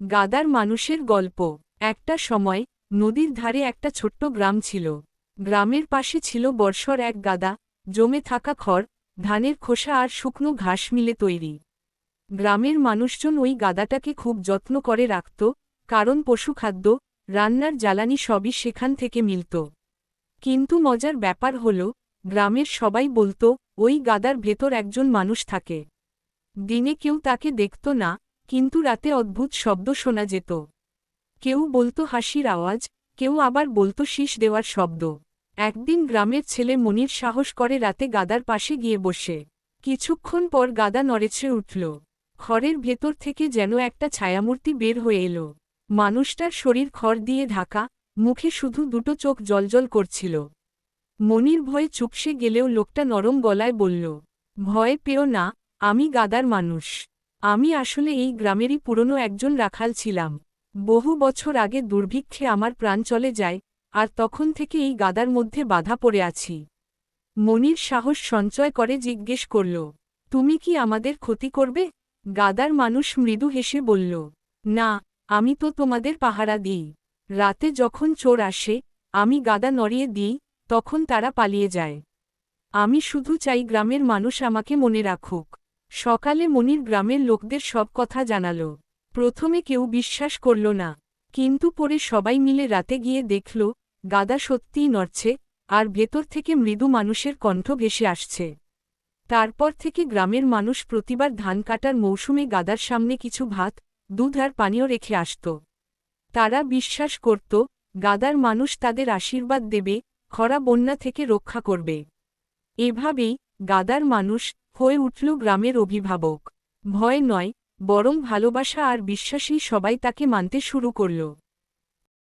গাদার মানুষের গল্প। একটা সময়, নদীর ধারে একটা ছোট্ট গ্রাম ছিল। গ্রামের পাশে ছিল বর্ষর এক গাদা, জমে থাকা খড়, ধানের খোসা আর শুকনো ঘাস মিলে তৈরি। গ্রামের মানুষজন ওই গাদাটাকে খুব যত্ন করে রাখত, কারণ পশুখাদ্য রান্নার জ্বালানি সবই সেখান থেকে মিলত। কিন্তু মজার ব্যাপার হল, গ্রামের সবাই বলতো, ওই গাদার ভেতর একজন মানুষ থাকে। দিনে কেউ তাকে দেখত না কিন্তু রাতে অদ্ভুত শব্দ শোনা যেত। কেউ বলতো হাসির আওয়াজ, কেউ আবার বলতো শীষ দেওয়ার শব্দ। একদিন গ্রামের ছেলে মনির সাহস করে রাতে গাদার পাশে গিয়ে বসে। কিছুক্ষণ পর গাদা নড়েছে উঠল। খড়ের ভেতর থেকে যেন একটা ছায়ামূর্তি বের হয়ে এলো। মানুষটার শরীর খড় দিয়ে ঢাকা, মুখে শুধু দুটো চোখ জলজল করছিল। মনির ভয়ে চুপসে গেলেও লোকটা নরম গলায় বলল, ভয় পেও না, আমি গাদার মানুষ। আমি আসলে এই গ্রামেরই পুরনো একজন রাখাল ছিলাম। বহু বছর আগে দুর্ভিক্ষে আমার প্রাণ চলে যায়, আর তখন থেকে এই গাদার মধ্যে বাধা পড়ে আছি। মনির সাহস সঞ্চয় করে জিজ্ঞেস করল, তুমি কি আমাদের ক্ষতি করবে? গাদার মানুষ মৃদু হেসে বলল, না, আমি তো তোমাদের পাহারা দিই। রাতে যখন চোর আসে, আমি গাদা নড়িয়ে দিই, তখন তারা পালিয়ে যায়। আমি শুধু চাই গ্রামের মানুষ আমাকে মনে রাখুক। সকালে মনির গ্রামের লোকদের সব কথা জানাল। প্রথমে কেউ বিশ্বাস করল না, কিন্তু পরে সবাই মিলে রাতে গিয়ে দেখল, গাদা সত্যিই নড়ছে, আর ভেতর থেকে মৃদু মানুষের কণ্ঠ ভেসে আসছে। তারপর থেকে গ্রামের মানুষ প্রতিবার ধান কাটার মৌসুমে গাদার সামনে কিছু ভাত, দুধ আর পানীয় রেখে আসত। তারা বিশ্বাস করত, গাদার মানুষ তাদের আশীর্বাদ দেবে, খরা বন্যা থেকে রক্ষা করবে। এভাবেই গাদার মানুষ হয়ে উঠল গ্রামের অভিভাবক। ভয় নয়, বরং ভালোবাসা আর বিশ্বাসী সবাই তাকে মানতে শুরু করল।